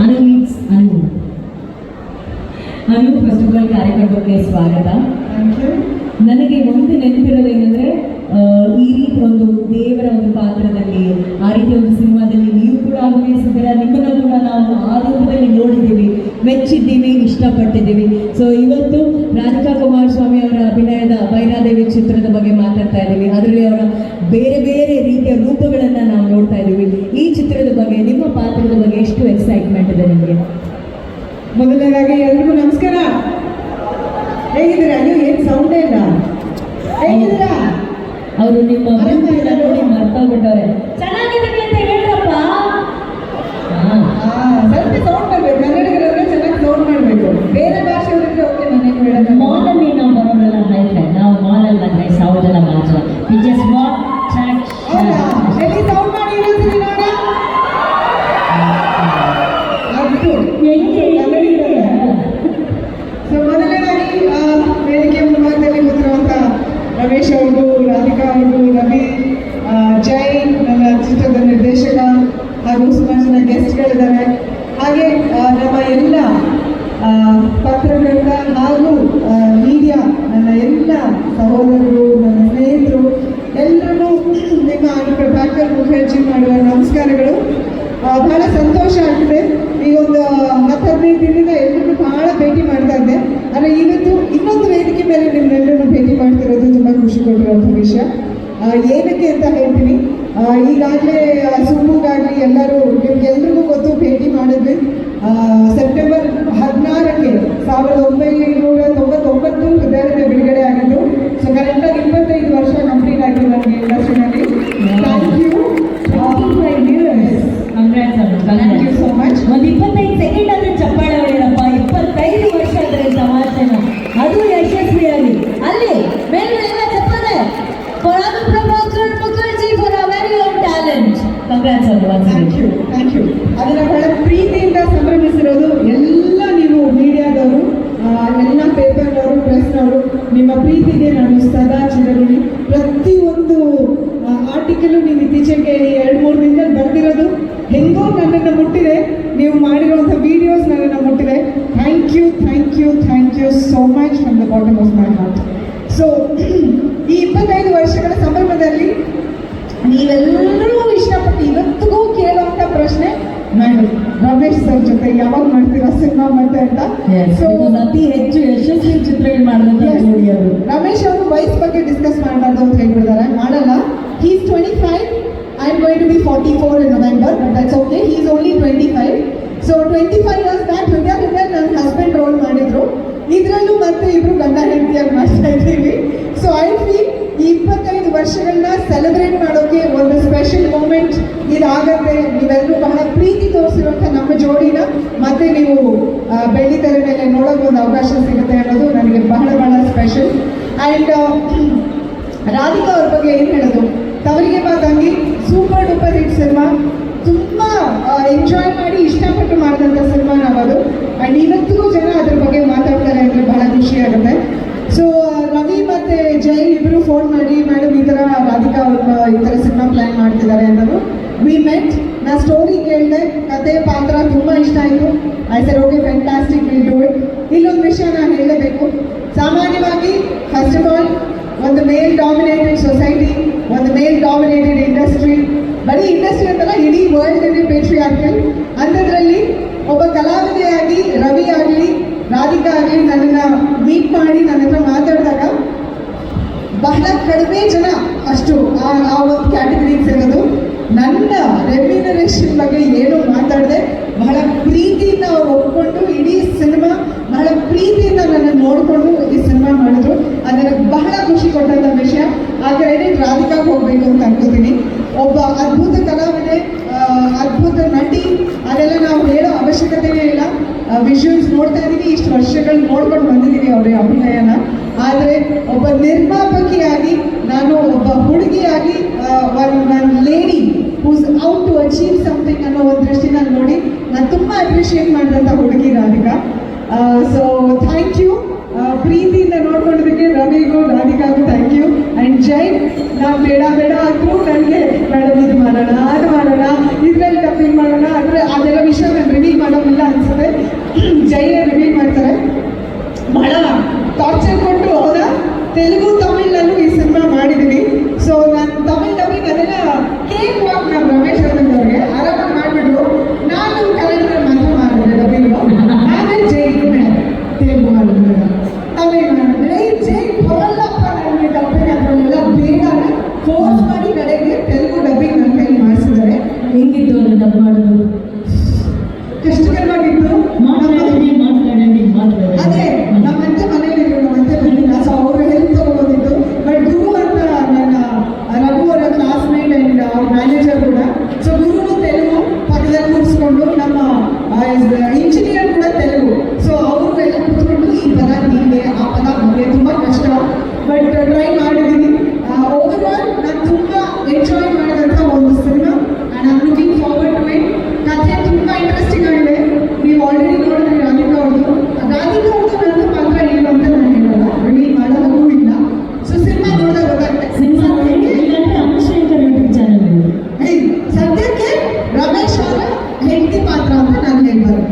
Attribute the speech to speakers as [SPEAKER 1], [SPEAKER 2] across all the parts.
[SPEAKER 1] Anu means Anu Anu first of all ಕಾರ್ಯಕ್ರಮಕ್ಕೆ ಸ್ವಾಗತ ನನಗೆ ಒಂದು ನೆನಪಿರೋದೇನೆಂದ್ರೆ ಏನಂದ್ರೆ ಈ ರೀತಿ ಒಂದು ದೇವರ ಒಂದು ಪಾತ್ರದಲ್ಲಿ ಆ ರೀತಿ ಒಂದು ಸಿನಿಮಾದಲ್ಲಿ ನೀವು ಕೂಡ ಅಭಿನಯಿಸಿದ್ದೀರಾ ನಿಮ್ಮನ್ನು ಕೂಡ ನಾವು ಆ ರೂಪದಲ್ಲಿ ನೋಡಿದ್ದೀವಿ. ಮೆಚ್ಚಿದ್ದೀವಿ ಇಷ್ಟಪಟ್ಟಿದ್ದೀವಿ. ಸೊ ಇವತ್ತು ರಾಧಿಕಾ ಕುಮಾರಸ್ವಾಮಿ ಅವರ ಅಭಿನಯದ ಭೈರಾದೇವಿ ಚಿತ್ರದ ಬಗ್ಗೆ ಮಾತಾಡ್ತಾ ಇದ್ದೀವಿ. ಅದರಲ್ಲಿ ಅವರ ಬೇರೆ ಬೇರೆ ರೀತಿಯ ರೂಪಗಳನ್ನು
[SPEAKER 2] ಇವತ್ತು ಇನ್ನೊಂದು ವೇದಿಕೆ ಮೇಲೆ ನಿಮ್ಮೆಲ್ಲರೂ ಭೇಟಿ ಮಾಡ್ತಿರೋದು ತುಂಬ ಖುಷಿ ಕೊಟ್ಟಿರುವಂಥ ವಿಷಯ ಏನಕ್ಕೆ ಅಂತ ಹೇಳ್ತೀನಿ. ಈಗಾಗಲೇ ಸುಮ್ಮಗಾಗಲಿ ಎಲ್ಲರೂ ನಿಮ್ಗೆಲ್ರಿಗೂ ಗೊತ್ತು, ಭೇಟಿ ಮಾಡಿದ್ವಿ. ಸೆಪ್ಟೆಂಬರ್ ಥ್ಯಾಂಕ್ ಯು ಅದನ್ನು ಬಹಳ ಪ್ರೀತಿಯಿಂದ ಸಂಭ್ರಮಿಸಿರೋದು ಎಲ್ಲ ನೀವು ಮೀಡಿಯಾದವರು ಎಲ್ಲ ಪೇಪರ್ನವರು, ಪ್ರೆಸ್ನವರು, ನಿಮ್ಮ ಪ್ರೀತಿಗೆ ನಾನು ಸದಾ ಚಿರಋಣಿ ಪ್ರತಿಯೊಂದು ಆರ್ಟಿಕಲು ನೀವು ಇತ್ತೀಚೆಗೆ ಎರಡು ಮೂರು ದಿನದಲ್ಲಿ ಬರ್ತಿರೋದು ಹೆಂಗೋ ನನ್ನನ್ನು ಮುಟ್ಟಿದೆ. ನೀವು ಮಾಡಿರುವಂಥ ವಿಡಿಯೋಸ್ ನನ್ನನ್ನು ಮುಟ್ಟಿದೆ. Thank you thank you thank you so much from the bottom of my heart so ಈ ಇಪ್ಪತ್ತೈದು ವರ್ಷಗಳ ಸಂಭ್ರಮದಲ್ಲಿ ಜೊತೆ ಯಾವಾಗ ಮಾಡ್ತೀರಾ ಸಿನಿಮಾ ಮತ್ತೆ ಅಂತ? ಸೊ
[SPEAKER 1] ಅತಿ ಹೆಚ್ಚು ಯಶಸ್ವಿ ಚಿತ್ರಗಳು
[SPEAKER 2] Yes. ರಮೇಶ್ ಅವರು ವಯಸ್ಸು ಬಗ್ಗೆ ಡಿಸ್ಕಸ್ ಮಾಡಬಾರ್ದು ಅಂತ ಹೇಳ್ಬಿಡ್ತಾರೆ ಮಾಡಲ್ಲ he's twenty five I am going to be forty four in November but that's okay he's only twenty five so twenty five years back ಹೃದಯ ಹೃದಯ ನನ್ನ ಹಸ್ಬೆಂಡ್ ರೋಲ್ ಮಾಡಿದ್ರು. ಇದರಲ್ಲೂ ಮತ್ತೆ ಇಬ್ರು ಗಂಡ ಹೆಂಡತಿಯಾಗಿ ಮಾಡ್ತಾ ಇದ್ದೀವಿ. ಸೊ ಐ ಫೀಲ್ ಈ ಇಪ್ಪತ್ತೈದು ವರ್ಷಗಳನ್ನ ಸೆಲೆಬ್ರೇಟ್ ಮಾಡೋಕೆ ಒಂದು ಸ್ಪೆಷಲ್ ಮೂಮೆಂಟ್ ಇದಾಗತ್ತೆ ನೀವೆಲ್ಲರೂ ಬಹಳ ಪ್ರೀತಿ ತೋರಿಸಿರುವಂಥ ನಮ್ಮ ಜೋಡಿನ ಮತ್ತೆ ನೀವು ಬೆಳಿ ಬೆಳ್ಳಿ ತೆರೆ ಮೇಲೆ ನೋಡೋಕೆ ಒಂದು ಅವಕಾಶ ಸಿಗುತ್ತೆ ಅನ್ನೋದು ನನಗೆ ಬಹಳ ಬಹಳ ಸ್ಪೆಷಲ್ ಆ್ಯಂಡ್ ರಾಧಿಕಾ ಅವ್ರ ಬಗ್ಗೆ ಏನು ಹೇಳೋದು? ತವರಿಗೆ ಬಾ ತಂಗಿ ಸೂಪರ್ ಡೂಪರ್ ಹಿಟ್ ಸಿನಿಮಾ ತುಂಬ ಎಂಜಾಯ್ ಮಾಡಿ ಇಷ್ಟಪಟ್ಟು ಮಾಡಿದಂಥ ಸಿನಿಮಾ ನಾವದು. ಆ್ಯಂಡ್ ಇವತ್ತಿಗೂ ಜನ ಅದ್ರ ಬಗ್ಗೆ ಮಾತಾಡ್ತಾರೆ ಅಂದರೆ ಬಹಳ ಖುಷಿ ಆಗುತ್ತೆ. ಸೊ ರವಿ ಮತ್ತು ಜೈ ಇಬ್ಬರು ಫೋನ್ ಮಾಡಿ ಮೇಡಮ್ ಈ ಥರ ರಾಧಿಕಾ ಅವ್ರ ಈ ಥರ ಸಿನಿಮಾ ಪ್ಲ್ಯಾನ್ ಮಾಡ್ತಿದ್ದಾರೆ ವಿ ಮೆಟ್ ನಾ ಸ್ಟೋರಿ ಕೇಳಿದೆ ಕತೆ ಪಾತ್ರ ತುಂಬ ಇಷ್ಟ ಆಯಿತು I sir okay fantastic will do it ಇಲ್ಲೊಂದು ವಿಷಯ ನಾನು ಹೇಳಬೇಕು ಸಾಮಾನ್ಯವಾಗಿ ಫಸ್ಟ್ ಆಫ್ ಆಲ್ ಒಂದು ಮೇಲ್ ಡಾಮಿನೇಟೆಡ್ ಸೊಸೈಟಿ ಒಂದು ಮೇಲ್ ಡಾಮಿನೇಟೆಡ್ ಇಂಡಸ್ಟ್ರಿ ಬರೀ ಇಂಡಸ್ಟ್ರಿ ಅಂತಲ್ಲ ಇಡೀ ವರ್ಲ್ಡ್ ಪೇಟ್ರಿ ಆಗ್ತದೆ ಅಂಥದ್ರಲ್ಲಿ ಒಬ್ಬ ಕಲಾವಿದೆಯಾಗಿ ರವಿ ಆಗಲಿ ರಾಧಿಕಾ ಆಗಲಿ ನನ್ನನ್ನು ಮೀಟ್ ಮಾಡಿ ನನ್ನ ಹತ್ರ ಮಾತಾಡಿದಾಗ ಬಹಳ ಕಡಿಮೆ ಜನ ಅಷ್ಟು ಆ ಒಂದು ಕ್ಯಾಟಗರಿಗೆ ಸೇರೋದು ನನ್ನ ರೆಮ್ಯುನರೇಷನ್ ಬಗ್ಗೆ ಏನು ಮಾತಾಡದೆ, ಬಹಳ ಪ್ರೀತಿಯಿಂದ ಅವ್ರು ಒಪ್ಕೊಂಡು ಇಡೀ ಸಿನಿಮಾ, ಬಹಳ ಪ್ರೀತಿಯಿಂದ ನನ್ನ ನೋಡಿಕೊಂಡು ಈ ಸಿನಿಮಾ ಮಾಡಿದ್ರು. ಅದನ್ನು ಬಹಳ ಖುಷಿ ಕೊಟ್ಟಂಥ ವಿಷಯ. ಆ ಕ್ರೆಡಿಟ್ ರಾಧಿಕಾಗೆ ಹೋಗಬೇಕು ಅಂತ ಅನ್ಕೋತೀನಿ. ಒಬ್ಬ ಅದ್ಭುತ ಕಲಾವಿದೆ ಅದ್ಭುತ ನಟಿ, ಅದೆಲ್ಲ ನಾವು ಹೇಳೋ ಅವಶ್ಯಕತೆನೇ ಇಲ್ಲ. ವಿಷುವಲ್ಸ್ ನೋಡ್ತಾ ಇದ್ದೀವಿ ಇಷ್ಟು ವರ್ಷಗಳು ನೋಡ್ಕೊಂಡು ಬಂದಿದ್ದೀವಿ ಅವರ ಅಭಿನಯನ. ಆದರೆ ಒಬ್ಬ ನಿರ್ಮಾಪಕಿಯಾಗಿ, ನಾನು ಒಬ್ಬ ಹುಡುಗಿಯಾಗಿ ಒಂದು lady who's out to achieve something ಅನ್ನೋ ಒಂದು ದೃಷ್ಟಿನ ನೋಡಿ ನಾನು ತುಂಬ ಅಪ್ರಿಷಿಯೇಟ್ ಮಾಡಿದಂಥ ಹುಡುಗಿ ರಾಧಿಕಾ. ಸೊ ಥ್ಯಾಂಕ್ ಯು ಪ್ರೀತಿಯಿಂದ ನೋಡ್ಕೊಂಡಿದ್ದಕ್ಕೆ ರವಿಗೂ ರಾಧಿಕಾಗೂ ಥ್ಯಾಂಕ್ ಯು ಆ್ಯಂಡ್ ಜೈ, ನಾವು ಬೇಡ ಬೇಡ ಅಂದರೂ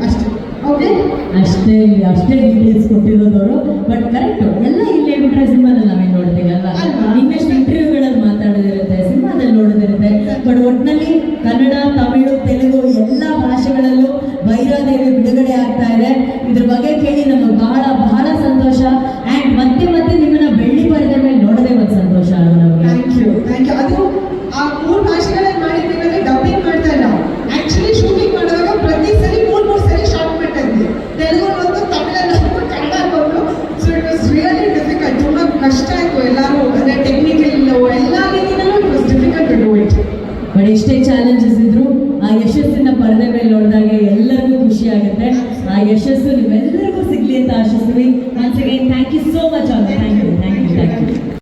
[SPEAKER 2] ಅಷ್ಟೇ. ಓಕೆ
[SPEAKER 1] ಅಷ್ಟೇ ಅಷ್ಟೇ ಡೀಟೇಲ್ಸ್ ಕೊಟ್ಟಿರೋದವರು. ಬಟ್ ಕರೆಕ್ಟ್ ಎಲ್ಲ ಇಲ್ಲಿ ಬಿಟ್ರೆ ಸಿನಿಮಾದಲ್ಲಿ ನಾವೇನು ನೋಡ್ತೀವಿ ಅಲ್ವಾ? ಇನ್ನಷ್ಟು ಇಂಟರ್ವ್ಯೂಗಳಲ್ಲಿ ಮಾತಾಡೋದಿರುತ್ತೆ ಸಿನಿಮಾದಲ್ಲಿ ನೋಡೋದಿರುತ್ತೆ. ಬಟ್ ಒಟ್ಟಿನಲ್ಲಿ ಕನ್ನಡ ತಮಿಳು ತೆಲುಗು ಎಲ್ಲ ಭಾಷೆಗಳಲ್ಲೂ ಭೈರಾದೇವಿ ಬಿಡುಗಡೆ ಆಗ್ತಾ ಇದೆ. ಇದ್ರ ಬಗ್ಗೆ ಕೇಳಿ ನಮಗೆ ಬಹಳ ಬಹಳ ಸಂತೋಷ ಆ್ಯಂಡ್ ಮತ್ತೆ ಮತ್ತೆ ನಿಮ್ಮನ್ನ ಬೆಳ್ಳಿ ಪರದೆ ಮೇಲೆ ನೋಡೋದೇ ಒಂದು ಸಂತೋಷ ಅಲ್ವಾ ನಮಗೆ
[SPEAKER 2] ಥ್ಯಾಂಕ್ ಯು ಥ್ಯಾಂಕ್ ಯು ಅದು ಆ ಮೂರು ಭಾಷೆಗಳಲ್ಲಿ ಮಾಡಿದ್ದೀವಿ ಅಂದರೆ ಡಬ್ಬಿಂಗ್ ಮಾಡ್ತಾ ಇಲ್ಲ ಆ್ಯಕ್ಚುಲಿ ಶೂಟಿಂಗ್ ಮಾಡುವಾಗ ಪ್ರತಿ ಸರಿ ಮೂರು ಮೂರು ಸರಿ ಶಾರ್ಟ್ ಮಾಡ್ತಾ ಇದ್ವಿ ತೆಲುಗು ಒಂದು ತಮಿಳಲ್ಲಿ ಒಂದು ಕನ್ನಡ ಒಂದು so it was really difficult ತುಂಬ ಕಷ್ಟ ಆಯಿತು ಎಲ್ಲರೂ ಅಂದರೆ ಟೆಕ್ನಿಕಲ್ ಎಲ್ಲ ರೀತಿಯಲ್ಲೂ it was difficult to do it
[SPEAKER 1] but ಎಷ್ಟೇ ಚಾಲೆಂಜಸ್ ಇದ್ರು ಆ ಯಶಸ್ಸಿನ ಪರದೆ ಮೇಲೆ ನೋಡಿದಾಗ ಎಲ್ಲರಿಗೂ ಖುಷಿ ಆಗುತ್ತೆ ಆ ಯಶಸ್ಸು ನಿಮ್ಮೆಲ್ಲರಿಗೂ ಸಿಗ್ಲಿ ಅಂತ ಆಶಿಸ್ತೀವಿ. ಥ್ಯಾಂಕ್ ಯು ಸೋ ಮಚ್ ಅವ್ರ ಥ್ಯಾಂಕ್ ಯು